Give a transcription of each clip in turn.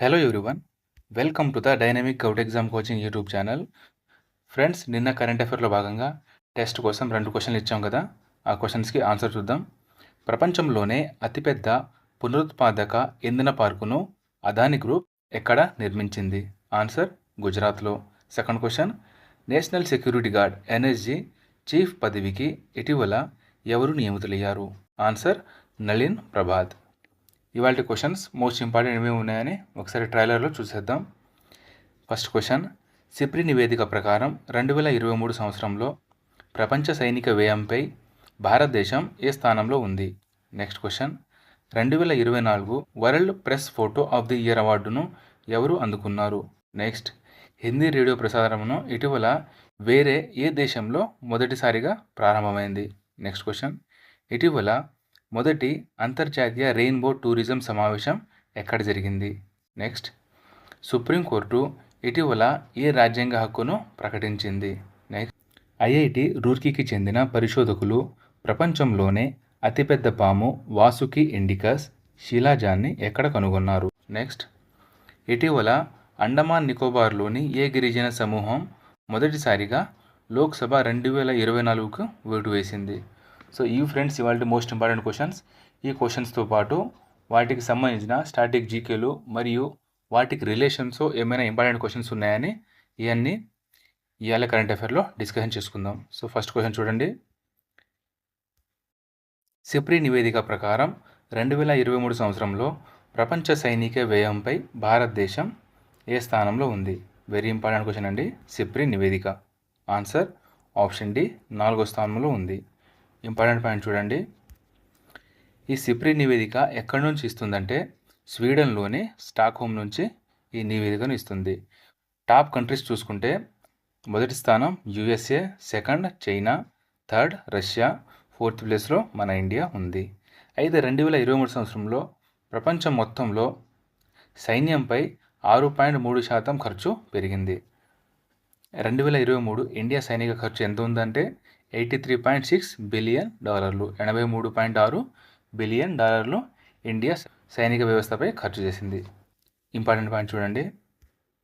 Hello everyone welcome to the dynamic govt exam coaching YouTube channel friends నిన్న current అఫైర్లో భాగంగా test కోసం రెండు క్వశ్చన్లు ఇచ్చాం కదా. ఆ క్వశ్చన్స్కి ఆన్సర్ చూద్దాం. ప్రపంచంలోనే అతిపెద్ద పునరుత్పాదక ఇంధన పార్కును అదాని గ్రూప్ ఎక్కడ నిర్మించింది? ఆన్సర్ గుజరాత్లో. Second question national security guard NSG chief పదవికి ఇటీవల ఎవరు నియమితులయ్యారు? ఆన్సర్ నళిన్ ప్రభాత్ ఇవాళ క్వశ్చన్స్ మోస్ట్ ఇంపార్టెంట్ ఏమేమి ఉన్నాయని ఒకసారి ట్రైలర్లో చూసేద్దాం. ఫస్ట్ క్వశ్చన్ సిప్రి నివేదిక ప్రకారం రెండు వేల ఇరవై మూడు సంవత్సరంలో ప్రపంచ సైనిక వ్యయంపై భారతదేశం ఏ స్థానంలో ఉంది? నెక్స్ట్ క్వశ్చన్ రెండు వేల ఇరవై నాలుగు world press photo of the year అవార్డును ఎవరు అందుకున్నారు? నెక్స్ట్ హిందీ రేడియో ప్రసారమును ఇటీవల వేరే ఏ దేశంలో మొదటిసారిగా ప్రారంభమైంది? నెక్స్ట్ క్వశ్చన్ ఇటీవల మొదటి అంతర్జాతీయ రెయిన్బో టూరిజం సమావేశం ఎక్కడ జరిగింది? నెక్స్ట్. సుప్రీంకోర్టు ఇటీవల ఏ రాజ్యాంగ హక్కును ప్రకటించింది? నెక్స్ట్. ఐఐటి రూర్కీకి చెందిన పరిశోధకులు ప్రపంచంలోనే అతిపెద్ద పాము వాసుకి ఇండికస్ శిలాజాన్ని ఎక్కడ కనుగొన్నారు? నెక్స్ట్. ఇటీవల అండమాన్ నికోబార్లోని ఏ గిరిజన సమూహం మొదటిసారిగా లోక్సభ రెండు వేల ఇరవై నాలుగుకు ఓటు వేసింది? సో ఈ ఫ్రెండ్స్ ఇవాళ మోస్ట్ ఇంపార్టెంట్ క్వశ్చన్స్ ఈ క్వశ్చన్స్తో పాటు వాటికి సంబంధించిన స్టాటిక్ జీకేలు మరియు వాటికి రిలేషన్స్ ఏమైనా ఇంపార్టెంట్ క్వశ్చన్స్ ఉన్నాయని ఇవన్నీ ఇవాళ కరెంట్ అఫైర్లో డిస్కషన్ చేసుకుందాం. సో ఫస్ట్ క్వశ్చన్ చూడండి. సిప్రీ నివేదిక ప్రకారం రెండు వేల ఇరవై మూడు సంవత్సరంలో ప్రపంచ సైనిక వ్యయంపై భారతదేశం ఏ స్థానంలో ఉంది? వెరీ ఇంపార్టెంట్ క్వశ్చన్ అండి. సిప్రి నివేదిక. ఆన్సర్ ఆప్షన్ డి నాలుగో స్థానంలో ఉంది. ఇంపార్టెంట్ పాయింట్ చూడండి. ఈ సిప్రి నివేదిక ఎక్కడి నుంచి ఇస్తుందంటే స్వీడన్లోని స్టాక్ హోమ్ నుంచి ఈ నివేదికను ఇస్తుంది. టాప్ కంట్రీస్ చూసుకుంటే మొదటి స్థానం USA second China third Russia fourth ప్లేస్లో మన ఇండియా ఉంది. అయితే రెండు వేల ఇరవై మూడు సంవత్సరంలో ప్రపంచం మొత్తంలో సైన్యంపై ఆరు పాయింట్ మూడు శాతం ఖర్చు పెరిగింది. రెండు వేల ఇరవై మూడు ఇండియా సైనిక ఖర్చు ఎంత ఉందంటే eighty three point six billion డాలర్లు ఎనభై మూడు పాయింట్ ఆరు బిలియన్ డాలర్లు ఇండియా సైనిక వ్యవస్థపై ఖర్చు చేసింది. ఇంపార్టెంట్ పాయింట్ చూడండి.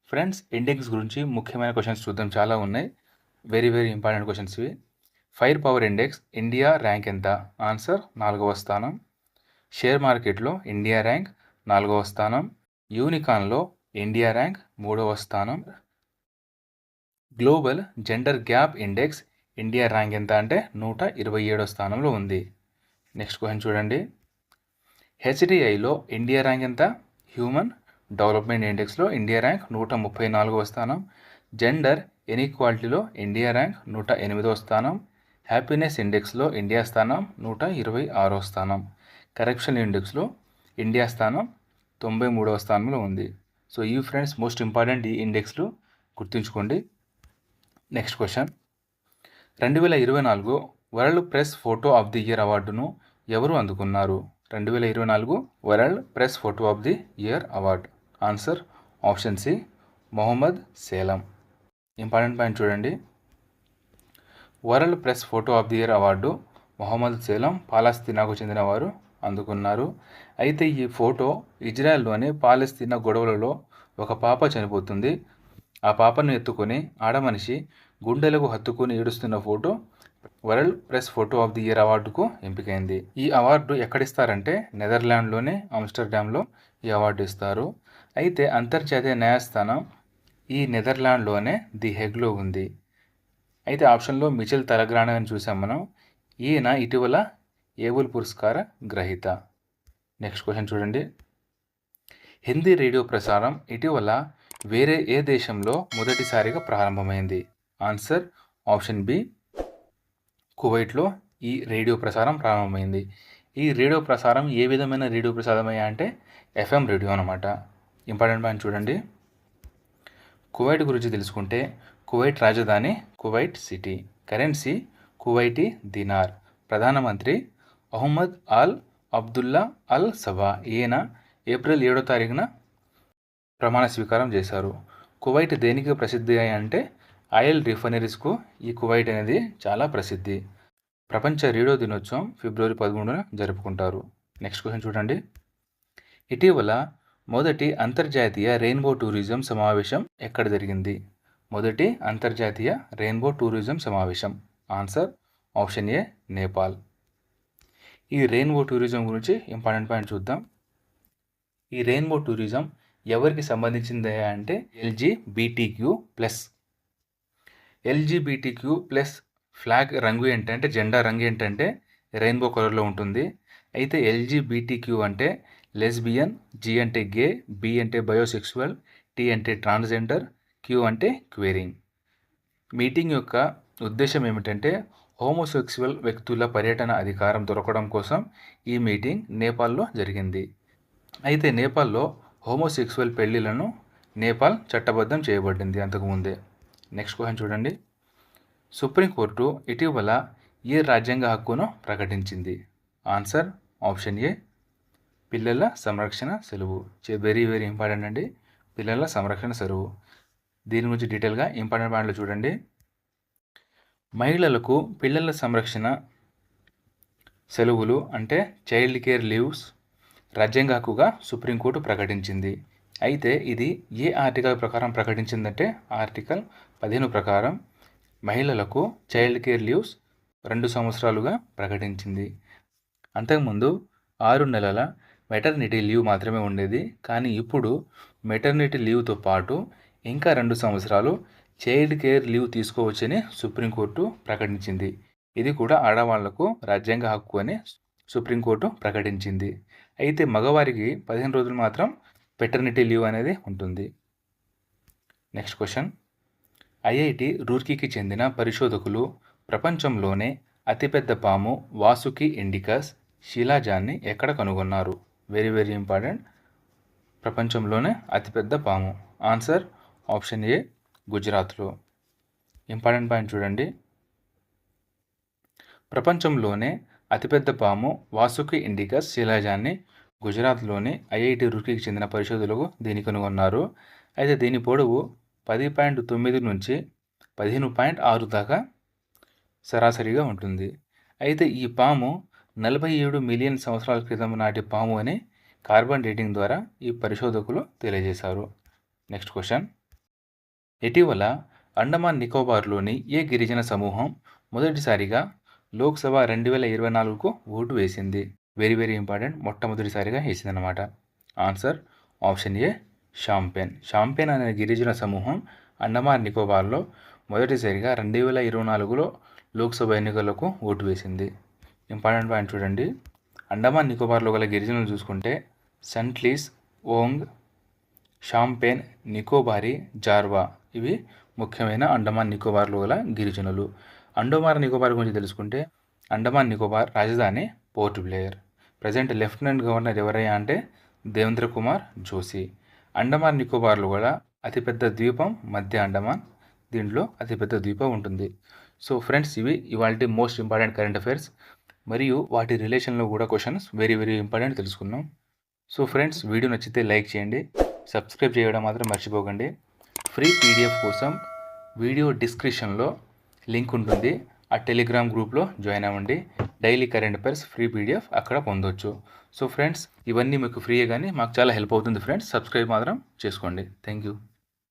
ఫ్రెండ్స్ ఇండెక్స్ గురించి ముఖ్యమైన క్వశ్చన్స్ చూద్దాం. చాలా ఉన్నాయి. వెరీ వెరీ ఇంపార్టెంట్ క్వశ్చన్స్ ఇవి. Fire power index India rank ఎంత? ఆన్సర్ నాలుగవ స్థానం. షేర్ మార్కెట్లో ఇండియా ర్యాంక్ నాలుగవ స్థానం. యూనికాన్లో ఇండియా ర్యాంక్ మూడవ స్థానం. Global gender gap index India rank ఎంత అంటే నూట ఇరవై ఏడో స్థానంలో ఉంది. నెక్స్ట్ క్వశ్చన్ చూడండి. హెచ్డిఐలో ఇండియా ర్యాంక్ ఎంత? హ్యూమన్ డెవలప్మెంట్ ఇండెక్స్లో ఇండియా ర్యాంక్ నూట ముప్పై నాలుగవ స్థానం. జెండర్ ఎనీక్వాలిటీలో ఇండియా ర్యాంక్ నూట ఎనిమిదవ స్థానం. హ్యాపీనెస్ ఇండెక్స్లో ఇండియా స్థానం నూట ఇరవై ఆరో స్థానం. కరప్షన్ ఇండెక్స్లో ఇండియా స్థానం తొంభై మూడవ స్థానంలో ఉంది. సో ఈ ఫ్రెండ్స్ మోస్ట్ ఇంపార్టెంట్ ఈ ఇండెక్స్లు గుర్తుంచుకోండి. Next question. రెండు వేల ఇరవై నాలుగు world press photo of the year అవార్డును ఎవరు అందుకున్నారు? రెండు వేల ఇరవై నాలుగు world press photo of the year award. Answer option C Mohammed Salem. Important point చూడండి. World press photo of the year award Mohammed Salem పాలస్తీనాకు చెందిన వారు అందుకున్నారు. అయితే ఈ ఫోటో ఇజ్రాయెల్లోని పాలస్తీనా గొడవలలో ఒక పాప చనిపోతుంది. ఆ పాపను ఎత్తుకొని ఆడమనిషి గుండెలకు హత్తుకుని ఏడుస్తున్న photo world press photo of the year అవార్డుకు ఎంపికైంది. ఈ అవార్డు ఎక్కడిస్తారంటే నెదర్లాండ్లోనే ఆమ్స్టర్డామ్లో ఈ అవార్డు ఇస్తారు. అయితే అంతర్జాతీయ న్యాయస్థానం ఈ నెదర్లాండ్లోనే ది హెగ్లో ఉంది. అయితే ఆప్షన్లో మిచిల్ తలగ్రాణ అని చూసాం మనం. ఈయన ఇటీవల ఏబుల్ పురస్కార గ్రహీత. నెక్స్ట్ క్వశ్చన్ చూడండి. హిందీ రేడియో ప్రసారం ఇటీవల వేరే ఏ దేశంలో మొదటిసారిగా ప్రారంభమైంది? ఆన్సర్ ఆప్షన్ బి కువైట్లో ఈ రేడియో ప్రసారం ప్రారంభమైంది. ఈ రేడియో ప్రసారం ఏ విధమైన రేడియో ప్రసారం అయ్యా అంటే ఎఫ్ఎం రేడియో అనమాట ఇంపార్టెంట్ పాయింట్ చూడండి. కువైట్ గురించి తెలుసుకుంటే కువైట్ రాజధాని Kuwait city. Currency Kuwaiti dinar. ప్రధానమంత్రి అహ్మద్ అల్ అబ్దుల్లా అల్ సబా ఈయన ఏప్రిల్ ఏడో తారీఖున ప్రమాణ స్వీకారం చేశారు. కువైట్ దేనికి ప్రసిద్ధి అంటే ఆయిల్ రిఫైనరీస్కు ఈ కువైట్ అనేది చాలా ప్రసిద్ధి. ప్రపంచ రేడియో దినోత్సవం ఫిబ్రవరి పదమూడున జరుపుకుంటారు. నెక్స్ట్ క్వశ్చన్ చూడండి. ఇటీవల మొదటి అంతర్జాతీయ రెయిన్బో టూరిజం సమావేశం ఎక్కడ జరిగింది? మొదటి అంతర్జాతీయ రెయిన్బో టూరిజం సమావేశం. Answer option A Nepal. ఈ రెయిన్బో టూరిజం గురించి ఇంపార్టెంట్ పాయింట్ చూద్దాం. ఈ రెయిన్బో టూరిజం ఎవరికి సంబంధించింది అంటే LGBTQ plus. LGBTQ plus flag రంగు ఏంటంటే జెండా రంగు ఏంటంటే రెయిన్బో కలర్లో ఉంటుంది. అయితే ఎల్జీబీటీక్యూ అంటే లెస్బియన్ జీ అంటే గే బి అంటే బయోసెక్సువల్ టీ అంటే ట్రాన్స్జెండర్ క్యూ అంటే క్వేరింగ్. మీటింగ్ యొక్క ఉద్దేశం ఏమిటంటే హోమోసెక్సువల్ వ్యక్తుల పర్యటన అధికారం దొరకడం కోసం ఈ మీటింగ్ నేపాల్లో జరిగింది. అయితే నేపాల్లో హోమోసెక్సువల్ పెళ్ళిలను నేపాల్ చట్టబద్ధం చేయబడింది అంతకుముందే. నెక్స్ట్ క్వశ్చన్ చూడండి. సుప్రీంకోర్టు ఇటీవల ఏ రాజ్యాంగ హక్కును ప్రకటించింది? ఆన్సర్ ఆప్షన్ ఏ పిల్లల సంరక్షణ సెలవు. వెరీ వెరీ ఇంపార్టెంట్ అండి. పిల్లల సంరక్షణ సెలవు. దీని గురించి డీటెయిల్గా ఇంపార్టెంట్ పాయింట్లు చూడండి. మహిళలకు పిల్లల సంరక్షణ సెలవులు అంటే చైల్డ్ కేర్ లీవ్స్ రాజ్యాంగ హక్కుగా సుప్రీంకోర్టు ప్రకటించింది. అయితే ఇది ఏ ఆర్టికల్ ప్రకారం ప్రకటించిందంటే ఆర్టికల్ పదిహేను ప్రకారం మహిళలకు చైల్డ్ కేర్ లీవ్స్ రెండు సంవత్సరాలుగా ప్రకటించింది. అంతకుముందు ఆరు నెలల మెటర్నిటీ లీవ్ మాత్రమే ఉండేది. కానీ ఇప్పుడు మెటర్నిటీ లీవ్తో పాటు ఇంకా రెండు సంవత్సరాలు చైల్డ్ కేర్ లీవ్ తీసుకోవచ్చని సుప్రీంకోర్టు ప్రకటించింది. ఇది కూడా ఆడవాళ్ళకు రాజ్యాంగ హక్కు అని సుప్రీంకోర్టు ప్రకటించింది. అయితే మగవారికి పదిహేను రోజులు మాత్రం పెటర్నిటీ లీవ్ అనేది ఉంటుంది. నెక్స్ట్ క్వశ్చన్ ఐఐటి రూర్కీకి చెందిన పరిశోధకులు ప్రపంచంలోనే అతిపెద్ద పాము వాసుకి ఇండికస్ శిలాజాన్ని ఎక్కడ కనుగొన్నారు? వెరీ వెరీ ఇంపార్టెంట్ ప్రపంచంలోనే అతిపెద్ద పాము. ఆన్సర్ ఆప్షన్ ఏ గుజరాత్లో. ఇంపార్టెంట్ పాయింట్ చూడండి. ప్రపంచంలోనే అతిపెద్ద పాము వాసుకి ఇండికస్ శిలాజాన్ని గుజరాత్లోని ఐఐటి రుర్కీకి చెందిన పరిశోధకులు దీన్ని కనుగొన్నారు. అయితే దీని పొడవు పది పాయింట్ తొమ్మిది నుంచి పదిహేను పాయింట్ ఆరు దాకా సరాసరిగా ఉంటుంది. అయితే ఈ పాము నలభై ఏడు మిలియన్ సంవత్సరాల క్రితం నాటి పాము అని కార్బన్ డేటింగ్ ద్వారా ఈ పరిశోధకులు తెలియజేశారు. Next question. ఇటీవల అండమాన్ నికోబార్లోని ఏ గిరిజన సమూహం మొదటిసారిగా లోక్సభ రెండు వేల ఇరవై నాలుగుకు ఓటు వేసింది. Very very important. మొట్టమొదటిసారిగా వేసిందనమాట answer option A Shompen. Shompen అనే గిరిజన సమూహం అండమాన్ నికోబార్లో మొదటిసారిగా రెండు వేల ఇరవై నాలుగులో లోక్సభ ఎన్నికలకు ఓటు వేసింది. ఇంపార్టెంట్ పాయింట్ చూడండి. అండమాన్ నికోబార్లో గల గిరిజనులు చూసుకుంటే సెంట్లీస్ ఓంగ్ షాంపెన్ నికోబారి జార్వా ఇవి ముఖ్యమైన అండమాన్ నికోబార్లో గల గిరిజనులు. అండమాన్ నికోబార్ గురించి తెలుసుకుంటే అండమాన్ నికోబార్ రాజధాని Port Blair. Present lieutenant governor ఎవరయ్యా అంటే దేవేంద్ర కుమార్ జోషి. అండమాన్ నికోబార్లో కూడా అతిపెద్ద ద్వీపం మధ్య అండమాన్ దీంట్లో అతిపెద్ద ద్వీపం ఉంటుంది. సో ఫ్రెండ్స్ ఇవి ఇవాళ మోస్ట్ ఇంపార్టెంట్ కరెంట్ అఫైర్స్ మరియు వాటి రిలేషన్లో కూడా క్వశ్చన్స్ వెరీ వెరీ ఇంపార్టెంట్ తెలుసుకున్నాం సో ఫ్రెండ్స్ వీడియో నచ్చితే లైక్ చేయండి సబ్స్క్రైబ్ చేయడం మాత్రం మర్చిపోకండి. ఫ్రీ పీడిఎఫ్ కోసం వీడియో డిస్క్రిప్షన్లో లింక్ ఉంటుంది. ఆ టెలిగ్రామ్ గ్రూప్లో జాయిన్ అవ్వండి. Daily current affairs free PDF అక్కడ పొందొచ్చు. సో ఫ్రెండ్స్ ఇవన్నీ మీకు ఫ్రీయే కానీ మాకు చాలా హెల్ప్ అవుతుంది ఫ్రెండ్స్. సబ్స్క్రైబ్ మాత్రం చేసుకోండి. Thank you